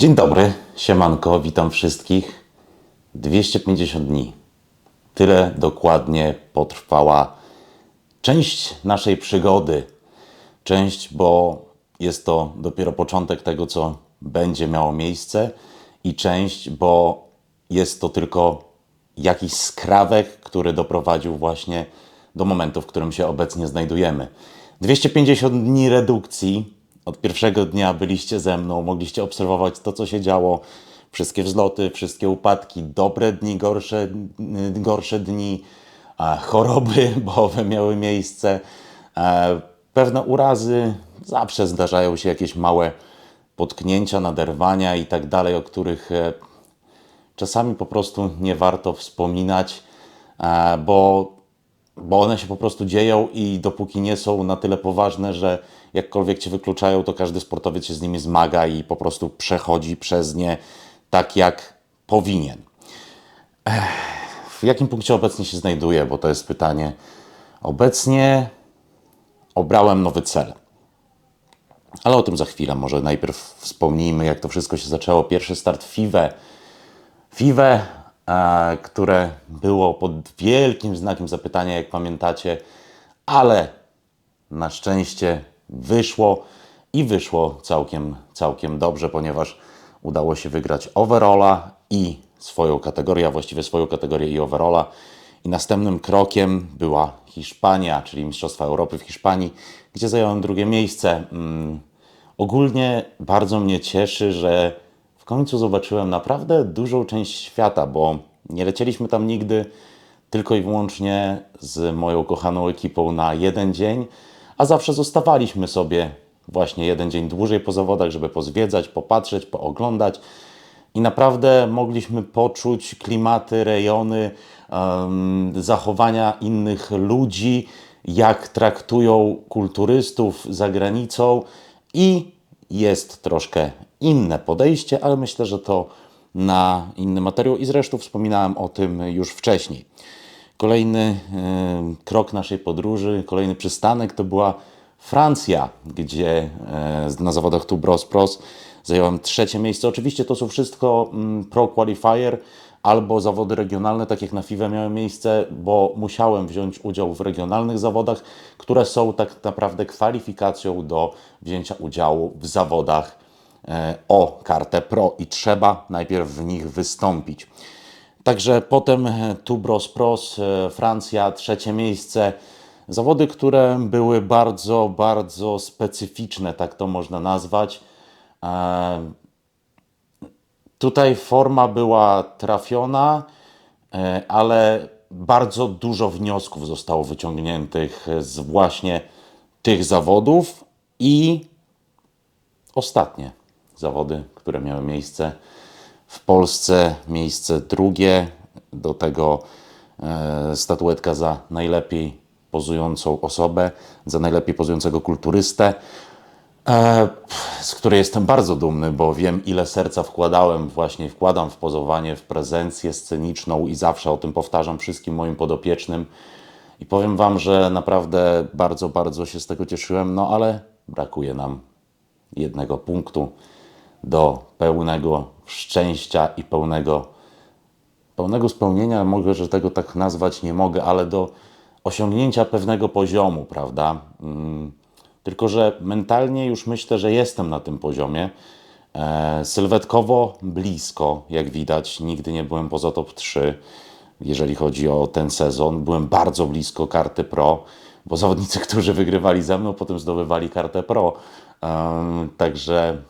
Dzień dobry, siemanko, witam wszystkich. 250 dni. Tyle dokładnie potrwała część naszej przygody. Część, bo jest to dopiero początek tego, co będzie miało miejsce, i część, bo jest to tylko jakiś skrawek, który doprowadził właśnie do momentu, w którym się obecnie znajdujemy. 250 dni redukcji. Od pierwszego dnia byliście ze mną, mogliście obserwować to, co się działo. Wszystkie wzloty, wszystkie upadki, dobre dni, gorsze, gorsze dni, choroby, bo miały miejsce, pewne urazy. Zawsze zdarzają się jakieś małe potknięcia, naderwania i tak dalej, o których e, czasami po prostu nie warto wspominać, e, bo, bo one się po prostu dzieją i dopóki nie są na tyle poważne, że jakkolwiek cię wykluczają, to każdy sportowiec się z nimi zmaga i po prostu przechodzi przez nie tak, jak powinien. Ech, w jakim punkcie obecnie się znajduję, bo to jest pytanie. Obecnie obrałem nowy cel. Ale o tym za chwilę. Może najpierw wspomnijmy, jak to wszystko się zaczęło. Pierwszy start FIWE. FIWE, e, które było pod wielkim znakiem zapytania, jak pamiętacie, ale na szczęście wyszło i wyszło całkiem, całkiem dobrze, ponieważ udało się wygrać overalla i swoją kategorię, a właściwie swoją kategorię i overalla. I następnym krokiem była Hiszpania, czyli Mistrzostwa Europy w Hiszpanii, gdzie zająłem drugie miejsce. Mm, ogólnie bardzo mnie cieszy, że w końcu zobaczyłem naprawdę dużą część świata, bo nie lecieliśmy tam nigdy tylko i wyłącznie z moją kochaną ekipą na jeden dzień, a zawsze zostawaliśmy sobie właśnie jeden dzień dłużej po zawodach, żeby pozwiedzać, popatrzeć, pooglądać. I naprawdę mogliśmy poczuć klimaty, rejony, zachowania innych ludzi, jak traktują kulturystów za granicą i jest troszkę inne podejście, ale myślę, że to na inny materiał i zresztą wspominałem o tym już wcześniej. Kolejny e, krok naszej podróży, kolejny przystanek to była Francja, gdzie e, na zawodach tu Bros Pros zająłem trzecie miejsce. Oczywiście to są wszystko mm, pro qualifier albo zawody regionalne, tak jak na FIWE miały miejsce, bo musiałem wziąć udział w regionalnych zawodach, które są tak naprawdę kwalifikacją do wzięcia udziału w zawodach e, o kartę pro i trzeba najpierw w nich wystąpić. Także potem e, Tubros Pros, e, Francja, trzecie miejsce. Zawody, które były bardzo, bardzo specyficzne, tak to można nazwać. E, tutaj forma była trafiona, ale bardzo dużo wniosków zostało wyciągniętych z właśnie tych zawodów i ostatnie zawody, które miały miejsce w Polsce miejsce drugie, do tego e, statuetka za najlepiej pozującą osobę, za najlepiej pozującego kulturystę, e, z której jestem bardzo dumny, bo wiem, ile serca wkładałem, właśnie wkładam w pozowanie, w prezencję sceniczną i zawsze o tym powtarzam wszystkim moim podopiecznym. I powiem Wam, że naprawdę bardzo, bardzo się z tego cieszyłem, no ale brakuje nam jednego punktu do pełnego szczęścia i pełnego, pełnego spełnienia, mogę, że tego tak nazwać nie mogę, ale do osiągnięcia pewnego poziomu, prawda? Mm, tylko, że mentalnie już myślę, że jestem na tym poziomie. E, sylwetkowo blisko, jak widać, nigdy nie byłem poza top 3, jeżeli chodzi o ten sezon. Byłem bardzo blisko karty Pro, bo zawodnicy, którzy wygrywali ze mną, potem zdobywali kartę Pro. E, także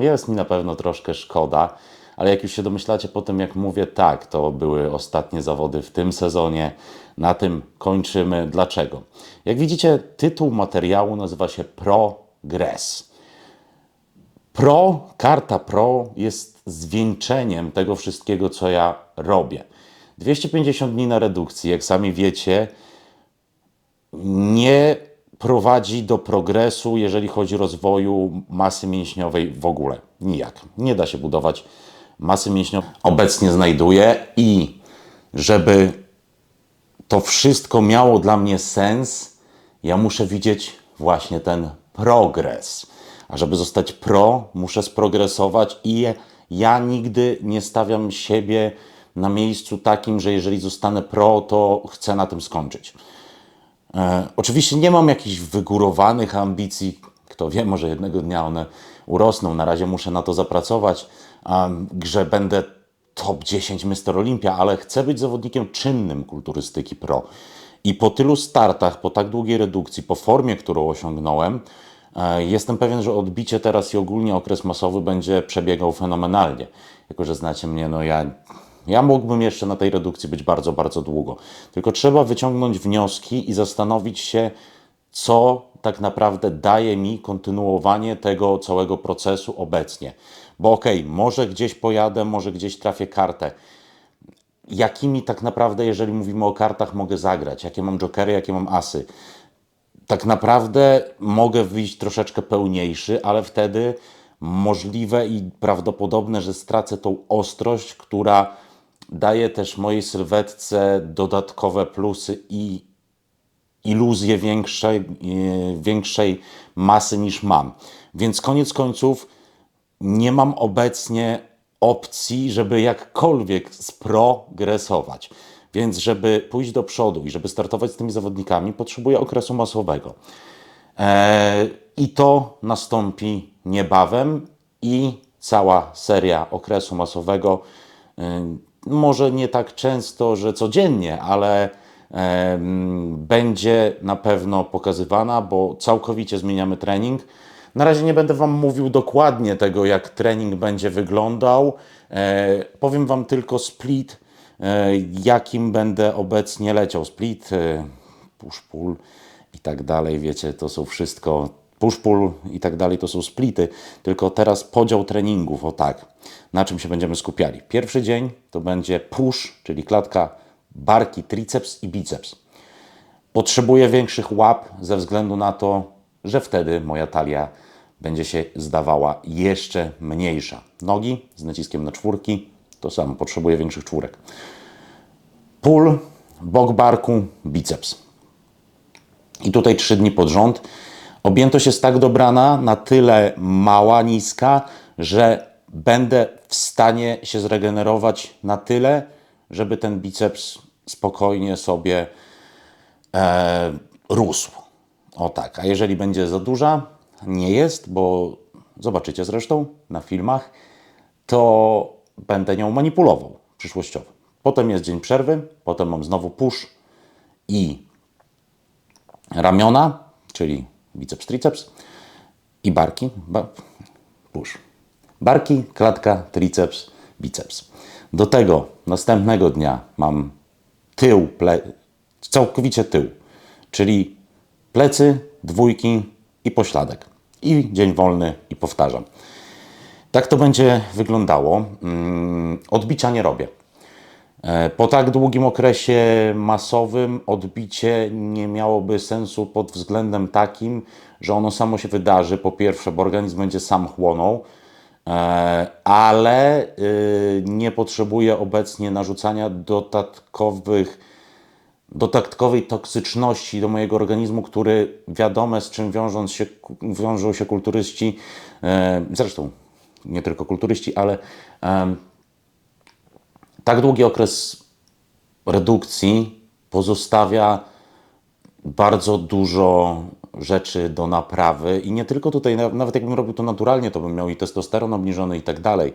jest mi na pewno troszkę szkoda, ale jak już się domyślacie po tym, jak mówię, tak, to były ostatnie zawody w tym sezonie. Na tym kończymy. Dlaczego? Jak widzicie, tytuł materiału nazywa się Progress. Pro, karta Pro jest zwieńczeniem tego wszystkiego, co ja robię. 250 dni na redukcji, jak sami wiecie, nie prowadzi do progresu, jeżeli chodzi o rozwoju masy mięśniowej w ogóle. Nijak. Nie da się budować masy mięśniowej. Obecnie znajduję i żeby to wszystko miało dla mnie sens, ja muszę widzieć właśnie ten progres. A żeby zostać pro, muszę sprogresować i ja nigdy nie stawiam siebie na miejscu takim, że jeżeli zostanę pro, to chcę na tym skończyć. E, oczywiście nie mam jakichś wygórowanych ambicji. Kto wie, może jednego dnia one urosną. Na razie muszę na to zapracować, że będę top 10 Mr. Olympia, ale chcę być zawodnikiem czynnym kulturystyki pro. I po tylu startach, po tak długiej redukcji, po formie, którą osiągnąłem, e, jestem pewien, że odbicie teraz i ogólnie okres masowy będzie przebiegał fenomenalnie. Jako, że znacie mnie, no ja, ja mógłbym jeszcze na tej redukcji być bardzo, bardzo długo. Tylko trzeba wyciągnąć wnioski i zastanowić się, co tak naprawdę daje mi kontynuowanie tego całego procesu obecnie. Bo okej, okay, może gdzieś pojadę, może gdzieś trafię kartę. Jakimi tak naprawdę, jeżeli mówimy o kartach, mogę zagrać? Jakie mam jokery, jakie mam asy? Tak naprawdę mogę wyjść troszeczkę pełniejszy, ale wtedy możliwe i prawdopodobne, że stracę tą ostrość, która daje też mojej sylwetce dodatkowe plusy i iluzję większej, e, większej masy niż mam. Więc koniec końców nie mam obecnie opcji, żeby jakkolwiek sprogresować. Więc żeby pójść do przodu i żeby startować z tymi zawodnikami, potrzebuję okresu masowego. Eee, I to nastąpi niebawem i cała seria okresu masowego, e, może nie tak często, że codziennie, ale e, będzie na pewno pokazywana, bo całkowicie zmieniamy trening. Na razie nie będę Wam mówił dokładnie tego, jak trening będzie wyglądał. E, powiem Wam tylko split, e, jakim będę obecnie leciał. Split, e, push-pull i tak dalej, wiecie, to są wszystko push-pull i tak dalej, to są splity. Tylko teraz podział treningów, o tak, na czym się będziemy skupiali. Pierwszy dzień to będzie push, czyli klatka barki, triceps i biceps. Potrzebuję większych łap ze względu na to, że wtedy moja talia będzie się zdawała jeszcze mniejsza. Nogi z naciskiem na czwórki, to samo, potrzebuję większych czwórek. Pull, bok barku, biceps. I tutaj trzy dni pod rząd. Objętość jest tak dobrana, na tyle mała, niska, że będę w stanie się zregenerować na tyle, żeby ten biceps spokojnie sobie e, rósł. O tak, a jeżeli będzie za duża, nie jest, bo zobaczycie zresztą na filmach, to będę nią manipulował przyszłościowo. Potem jest dzień przerwy, potem mam znowu push i ramiona, czyli biceps, triceps i barki, ba, push. Barki, klatka, triceps, biceps. Do tego następnego dnia mam tył, ple, całkowicie tył, czyli plecy, dwójki i pośladek i dzień wolny i powtarzam. Tak to będzie wyglądało. Mm, odbicia nie robię. E, po tak długim okresie masowym odbicie nie miałoby sensu pod względem takim, że ono samo się wydarzy. Po pierwsze, bo organizm będzie sam chłonął, e, ale y, nie potrzebuje obecnie narzucania dodatkowych dodatkowej toksyczności do mojego organizmu, który wiadome z czym wiążąc się, wiążą się kulturyści, e, zresztą nie tylko kulturyści, ale tak długi okres redukcji pozostawia bardzo dużo rzeczy do naprawy i nie tylko tutaj, nawet jakbym robił to naturalnie, to bym miał i testosteron obniżony i tak dalej.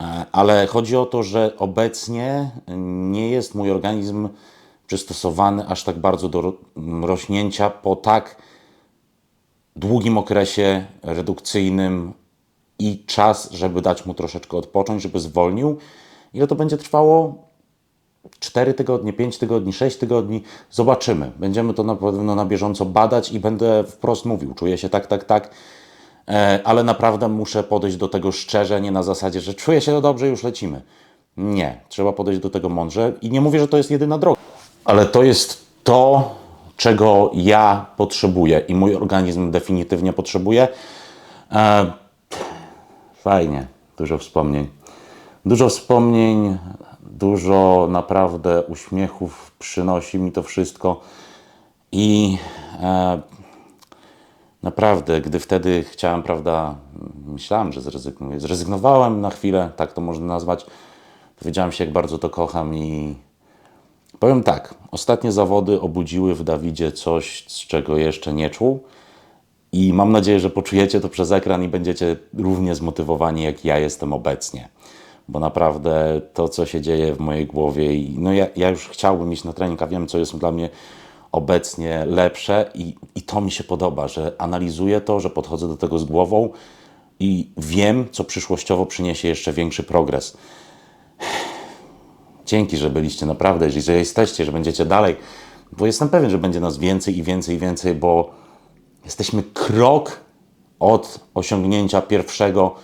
E, ale chodzi o to, że obecnie nie jest mój organizm przystosowany aż tak bardzo do rośnięcia po tak długim okresie redukcyjnym i czas, żeby dać mu troszeczkę odpocząć, żeby zwolnił. Ile to będzie trwało? 4 tygodnie, 5 tygodni, 6 tygodni. Zobaczymy. Będziemy to na pewno na bieżąco badać i będę wprost mówił. Czuję się tak, tak, tak, e, ale naprawdę muszę podejść do tego szczerze, nie na zasadzie, że czuję się dobrze, już lecimy. Nie, trzeba podejść do tego mądrze i nie mówię, że to jest jedyna droga ale to jest to, czego ja potrzebuję i mój organizm definitywnie potrzebuje. E, fajnie, dużo wspomnień. Dużo wspomnień, dużo naprawdę uśmiechów przynosi mi to wszystko i e, Naprawdę, gdy wtedy chciałem, prawda, myślałem, że zrezygnuję. Zrezygnowałem na chwilę, tak to można nazwać. Dowiedziałem się, jak bardzo to kocham i powiem tak, ostatnie zawody obudziły w Dawidzie coś, z czego jeszcze nie czuł. I mam nadzieję, że poczujecie to przez ekran i będziecie równie zmotywowani, jak ja jestem obecnie. Bo naprawdę to, co się dzieje w mojej głowie, i no ja, ja już chciałbym iść na trening, a wiem, co jest dla mnie obecnie lepsze, i, i to mi się podoba, że analizuję to, że podchodzę do tego z głową i wiem, co przyszłościowo przyniesie jeszcze większy progres. Dzięki, że byliście naprawdę, że jesteście, że będziecie dalej, bo jestem pewien, że będzie nas więcej i więcej i więcej, bo Jesteśmy krok od osiągnięcia pierwszego,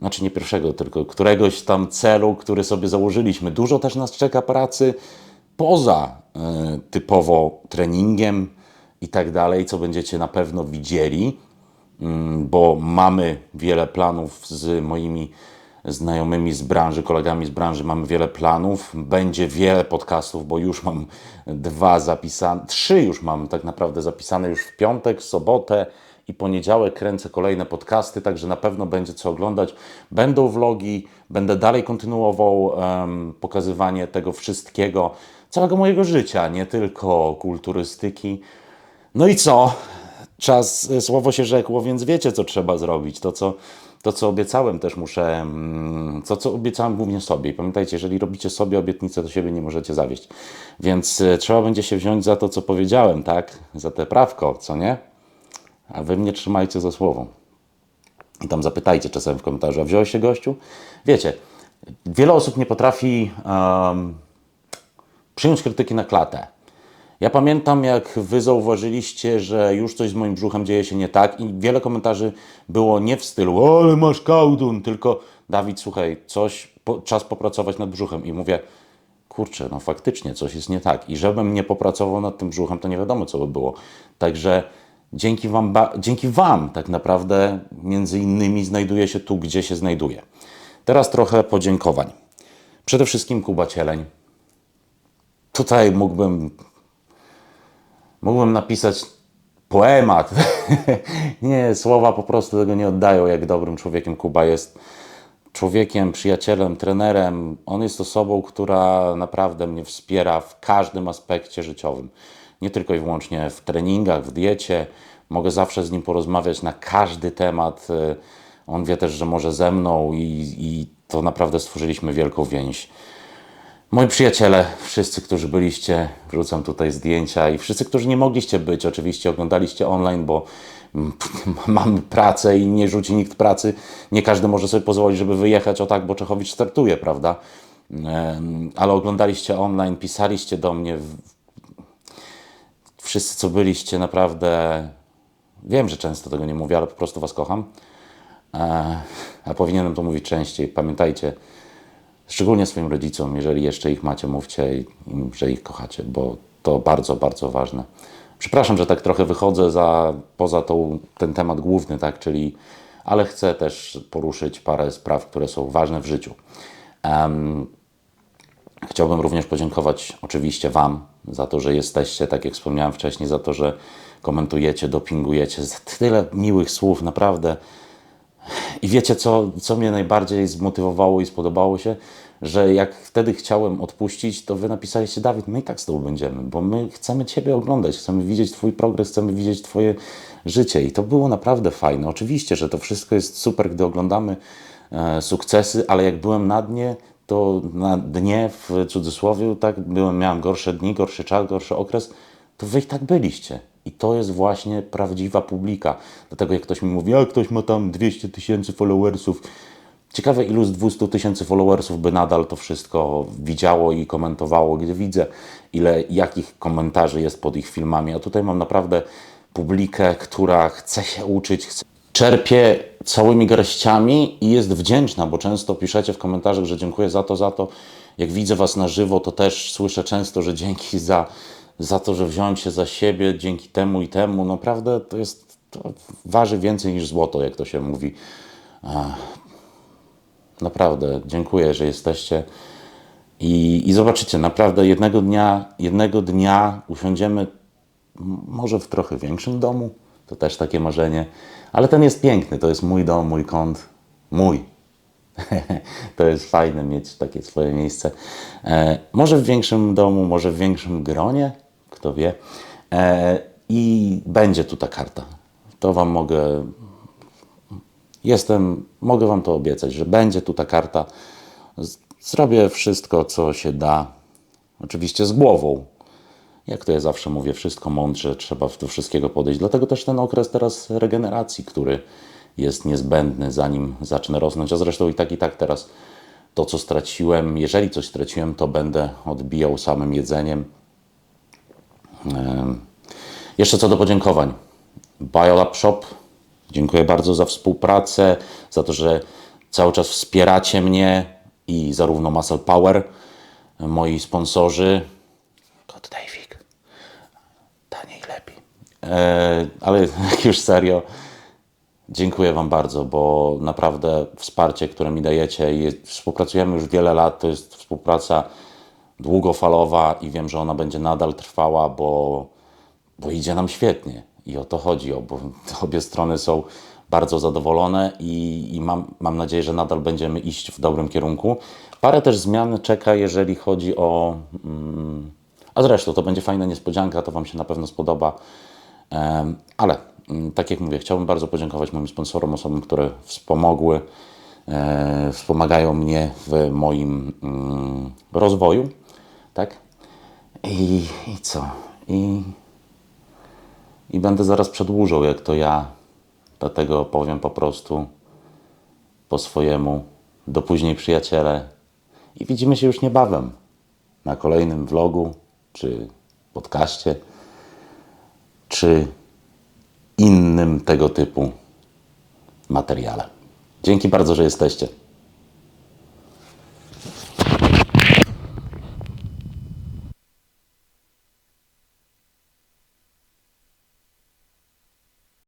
znaczy nie pierwszego, tylko któregoś tam celu, który sobie założyliśmy. Dużo też nas czeka pracy poza y, typowo treningiem i tak dalej, co będziecie na pewno widzieli, y, bo mamy wiele planów z moimi znajomymi z branży, kolegami z branży mamy wiele planów. Będzie wiele podcastów, bo już mam dwa zapisane, trzy już mam tak naprawdę zapisane już w piątek, sobotę i poniedziałek kręcę kolejne podcasty, także na pewno będzie co oglądać. Będą vlogi, będę dalej kontynuował um, pokazywanie tego wszystkiego, całego mojego życia, nie tylko kulturystyki. No i co? Czas, słowo się rzekło, więc wiecie, co trzeba zrobić. To, co to, co obiecałem, też muszę, to, co obiecałem głównie sobie. I pamiętajcie, jeżeli robicie sobie obietnicę, to siebie nie możecie zawieść. Więc e, trzeba będzie się wziąć za to, co powiedziałem, tak? Za te prawko, co nie? A wy mnie trzymajcie za słowo. I tam zapytajcie czasem w komentarzu, a wziąłeś się gościu? Wiecie, wiele osób nie potrafi um, przyjąć krytyki na klatę. Ja pamiętam, jak wy zauważyliście, że już coś z moim brzuchem dzieje się nie tak i wiele komentarzy było nie w stylu ale masz kałdun, tylko Dawid, słuchaj, coś, po, czas popracować nad brzuchem. I mówię, kurczę, no faktycznie coś jest nie tak. I żebym nie popracował nad tym brzuchem, to nie wiadomo, co by było. Także dzięki wam, dzięki wam tak naprawdę między innymi znajduję się tu, gdzie się znajduję. Teraz trochę podziękowań. Przede wszystkim Kuba Cieleń. Tutaj mógłbym Mógłbym napisać poemat. nie, słowa po prostu tego nie oddają, jak dobrym człowiekiem Kuba jest. Człowiekiem, przyjacielem, trenerem. On jest osobą, która naprawdę mnie wspiera w każdym aspekcie życiowym. Nie tylko i wyłącznie w treningach, w diecie. Mogę zawsze z nim porozmawiać na każdy temat. On wie też, że może ze mną i, i to naprawdę stworzyliśmy wielką więź. Moi przyjaciele, wszyscy, którzy byliście, wrzucam tutaj zdjęcia i wszyscy, którzy nie mogliście być, oczywiście oglądaliście online, bo mamy pracę i nie rzuci nikt pracy. Nie każdy może sobie pozwolić, żeby wyjechać o tak, bo Czechowicz startuje, prawda? Ale oglądaliście online, pisaliście do mnie. Wszyscy, co byliście, naprawdę. Wiem, że często tego nie mówię, ale po prostu Was kocham. E, a powinienem to mówić częściej. Pamiętajcie, Szczególnie swoim rodzicom, jeżeli jeszcze ich macie, mówcie im, że ich kochacie, bo to bardzo, bardzo ważne. Przepraszam, że tak trochę wychodzę za, poza tą, ten temat główny, tak, czyli, ale chcę też poruszyć parę spraw, które są ważne w życiu. Um, chciałbym również podziękować oczywiście Wam za to, że jesteście, tak jak wspomniałem wcześniej, za to, że komentujecie, dopingujecie, za tyle miłych słów, naprawdę i wiecie, co, co mnie najbardziej zmotywowało i spodobało się? Że jak wtedy chciałem odpuścić, to wy napisaliście, Dawid, my i tak z tobą będziemy, bo my chcemy ciebie oglądać, chcemy widzieć twój progres, chcemy widzieć twoje życie. I to było naprawdę fajne. Oczywiście, że to wszystko jest super, gdy oglądamy e, sukcesy, ale jak byłem na dnie, to na dnie, w cudzysłowie, tak, byłem, miałem gorsze dni, gorszy czas, gorszy okres, to wy tak byliście. I to jest właśnie prawdziwa publika. Dlatego jak ktoś mi mówi, a ktoś ma tam 200 tysięcy followersów, ciekawe ilu z 200 tysięcy followersów by nadal to wszystko widziało i komentowało, gdzie widzę ile, jakich komentarzy jest pod ich filmami. A tutaj mam naprawdę publikę, która chce się uczyć, chce czerpie całymi garściami i jest wdzięczna, bo często piszecie w komentarzach, że dziękuję za to, za to. Jak widzę Was na żywo, to też słyszę często, że dzięki za za to, że wziąłem się za siebie dzięki temu i temu. Naprawdę to jest, to waży więcej niż złoto, jak to się mówi. Naprawdę dziękuję, że jesteście. I, I zobaczycie, naprawdę jednego dnia, jednego dnia usiądziemy może w trochę większym domu, To też takie marzenie. Ale ten jest piękny, to jest mój dom, mój kąt, mój. to jest fajne mieć takie swoje miejsce. E, może w większym domu, może w większym gronie, kto wie. E, I będzie tu ta karta. To Wam mogę. Jestem, mogę Wam to obiecać, że będzie tu ta karta. Zrobię wszystko, co się da. Oczywiście z głową. Jak to ja zawsze mówię, wszystko mądrze, trzeba do wszystkiego podejść. Dlatego też ten okres teraz regeneracji, który jest niezbędny, zanim zacznę rosnąć. A zresztą i tak, i tak teraz to, co straciłem, jeżeli coś straciłem, to będę odbijał samym jedzeniem. Em, Jeszcze co do podziękowań. Biolab Shop, dziękuję bardzo za współpracę, za to, że cały czas wspieracie mnie i zarówno Muscle Power, moi sponsorzy, Kot Davik, taniej lepiej. E, ale jak już serio, dziękuję Wam bardzo, bo naprawdę wsparcie, które mi dajecie, jest, współpracujemy już wiele lat, to jest współpraca długofalowa i wiem, że ona będzie nadal trwała, bo, bo idzie nam świetnie i o to chodzi, bo obie strony są bardzo zadowolone i, i mam, mam nadzieję, że nadal będziemy iść w dobrym kierunku. Parę też zmian czeka, jeżeli chodzi o... Mm, a zresztą to będzie fajna niespodzianka, to Wam się na pewno spodoba. Ale mm, tak jak mówię, chciałbym bardzo podziękować moim sponsorom, osobom, które wspomogły, e, wspomagają mnie w moim mm, rozwoju. Tak? I, I co? I, I będę zaraz przedłużał, jak to ja. Dlatego powiem po prostu po swojemu. Do później, przyjaciele. I widzimy się już niebawem na kolejnym vlogu, czy podcaście, czy innym tego typu materiale. Dzięki bardzo, że jesteście.